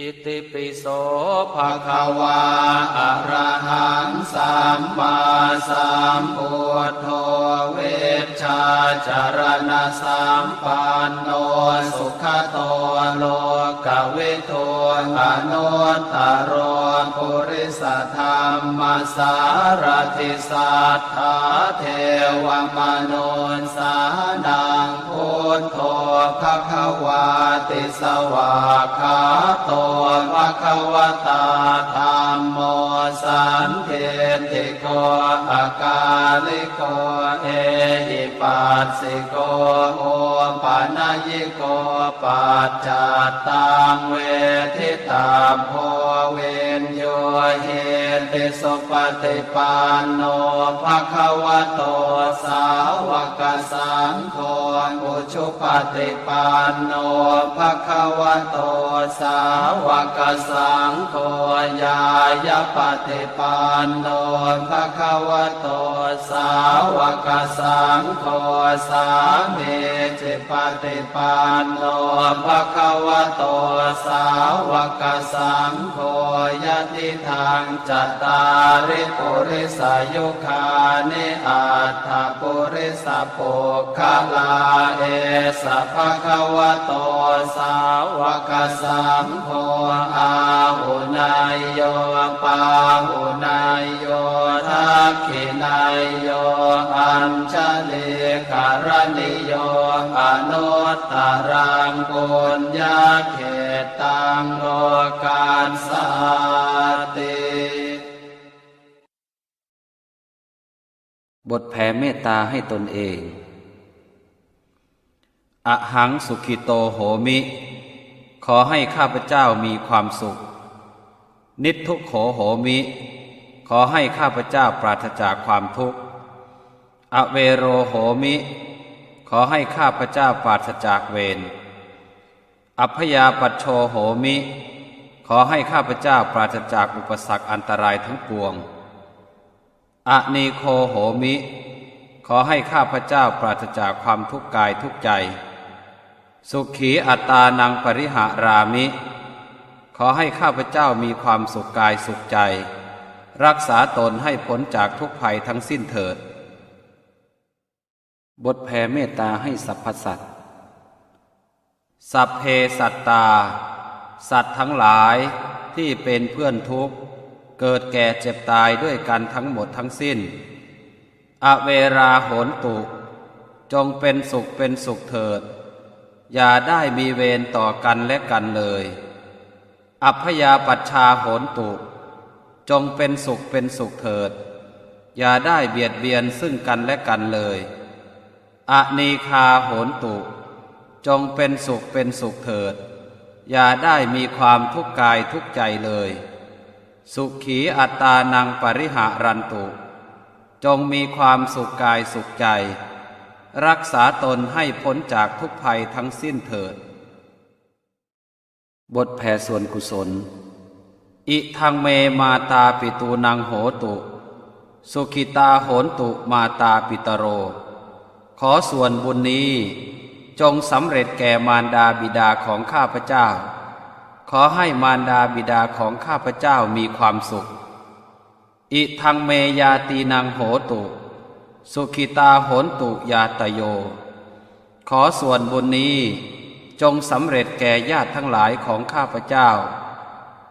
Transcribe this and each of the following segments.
อิติปิโสภะคะวาอะระหังสัมมาสัมพุทโธเวชชาจารณะสัมปันโนสุขโตโลกเวิทูอนุตตรโรปุริสธรรมสารทิสัทธาเทวมนุนสานังพุทโธ ภะคะวาติสวาคาโตภะคะวตาธรรมโมสันเทติโกอาการลิโกเอหิปัสสิโกโอปานายิโกปัจจัตตังเวทิตาโพเวนโยเหติสุปฏิปันโน ภะคะวะโตสาวกสังโฆอุชุปฏิปันโนภะคะวะโตสาวกสังโฆญายปฏิปันโนภะคะวะโตสาวกสังโฆสามีจิปฏิปันโนภะคะวะโตสาวกสังโฆยติทางจัตตาริปุริสายุคานิอัตถปุริสปุคลาเอสะภะคะวะโตสาวกสังโฆอาหุนายโยปาหุนายโยทักขินายโยอัญชลีการณิโยอนุตตรังกุญญาเขตตังโลกาสสาติ บทแผ่เมตตาให้ตนเอง อหังสุขิโตโหมิ ขอให้ข้าพเจ้ามีความสุข นิททุกโขโหมิ ขอให้ข้าพเจ้าปราศจากความทุกข์ อเวโรโหมิ ขอให้ข้าพเจ้าปราศจากเวร อัพยาปัชโชโหมิ ขอให้ข้าพเจ้าปราศจากอุปสรรคอันตรายทั้งปวง อะนีโคโหมิ ขอให้ข้าพเจ้าปราศจากความทุกข์กายทุกใจ สุขีอัตตานังปริหารามิ ขอให้ข้าพเจ้ามีความสุขกายสุขใจ รักษาตนให้พ้นจากทุกภัยทั้งสิ้นเถิด บทแผ่เมตตาให้สรรพสัตว์สัพเพสัตตา สัตว์ทั้งหลายที่เป็นเพื่อนทุกข์ เกิดแก่เจ็บตายด้วยกันทั้งหมดทั้งสิ้น อเวราโหนตุ จงเป็นสุขเป็นสุขเถิด อย่าได้มีเวรต่อกันและกันเลย อัพยาปัชชาโหนตุ จงเป็นสุขเป็นสุขเถิด อย่าได้เบียดเบียนซึ่งกันและกันเลยอนีคาโหนตุ จงเป็นสุขเป็นสุขเถิด อย่าได้มีความทุกข์กายทุกใจเลย สุขีอัตตานังปริหารันตุ จงมีความสุขกายสุขใจ รักษาตนให้พ้นจากทุกภัยทั้งสิ้นเถิด บทแผ่ส่วนกุศล อิทังเมมาตาปิตูนังโหตุ สุขิตาโหนตุมาตาปิตโร ขอส่วนบุญนี้จงสำเร็จแก่มารดาบิดาของข้าพเจ้า อให้มารดาบิดาของข้าพเจ้ามีความสุข อิทังเมยาตีนังโหตุ สุขิตาโหนตุยาตโย ขอส่วนบุญนี้จงสำเร็จแก่ญาติทั้งหลายของข้าพเจ้า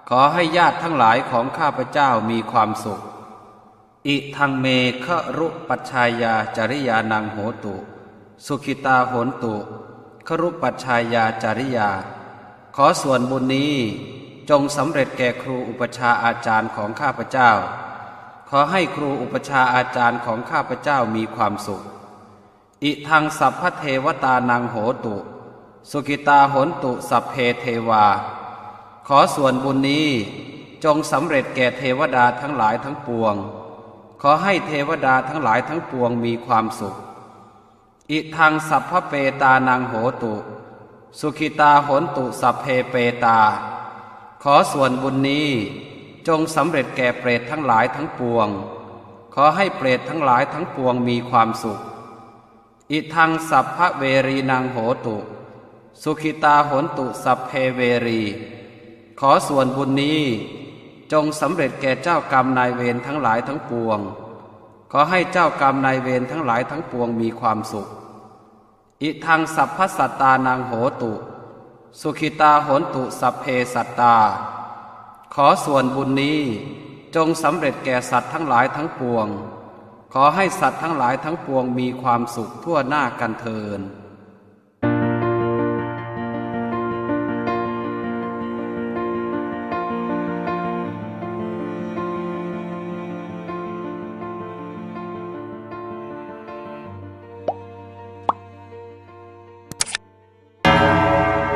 ขอให้ญาติทั้งหลายของข้าพเจ้ามีความสุข อิทังเมฆรุปัชชายาจริยานังโหตุ สุขิตาโหนตุ ครุปัชชายาจริยา ขอส่วนบุญนี้จงสำเร็จแก่ครูอุปชาอาจารย์ของข้าพเจ้า ขอให้ครูอุปชาอาจารย์ของข้าพเจ้ามีความสุข อิทังสัพพเทวตานังโหตุ สุกิตาหนตุสัพเพเทวา ขอส่วนบุญนี้จงสำเร็จแก่เทวดาทั้งหลายทั้งปวง ขอให้เทวดาทั้งหลายทั้งปวงมีความสุข อิทังสัพพเปตานังโหตุ สุขิตาโหนตุสัพเพเปตา ขอส่วนบุญนี้จงสำเร็จแก่เปรตทั้งหลายทั้งปวง ขอให้เปรตทั้งหลายทั้งปวงมีความสุข อิทังสัพพะเวรีนังโหตุ สุขิตาโหนตุสัพเพเวรี ขอส่วนบุญนี้จงสำเร็จแก่เจ้ากรรมนายเวรทั้งหลายทั้งปวง ขอให้เจ้ากรรมนายเวรทั้งหลายทั้งปวงมีความสุข อิทังสัพพสัตตานังโหตุ สุขิตาโหนตุสัพเพสัตตา ขอส่วนบุญนี้จงสำเร็จแก่สัตว์ทั้งหลายทั้งปวง ขอให้สัตว์ทั้งหลายทั้งปวงมีความสุขทั่วหน้ากันเทิน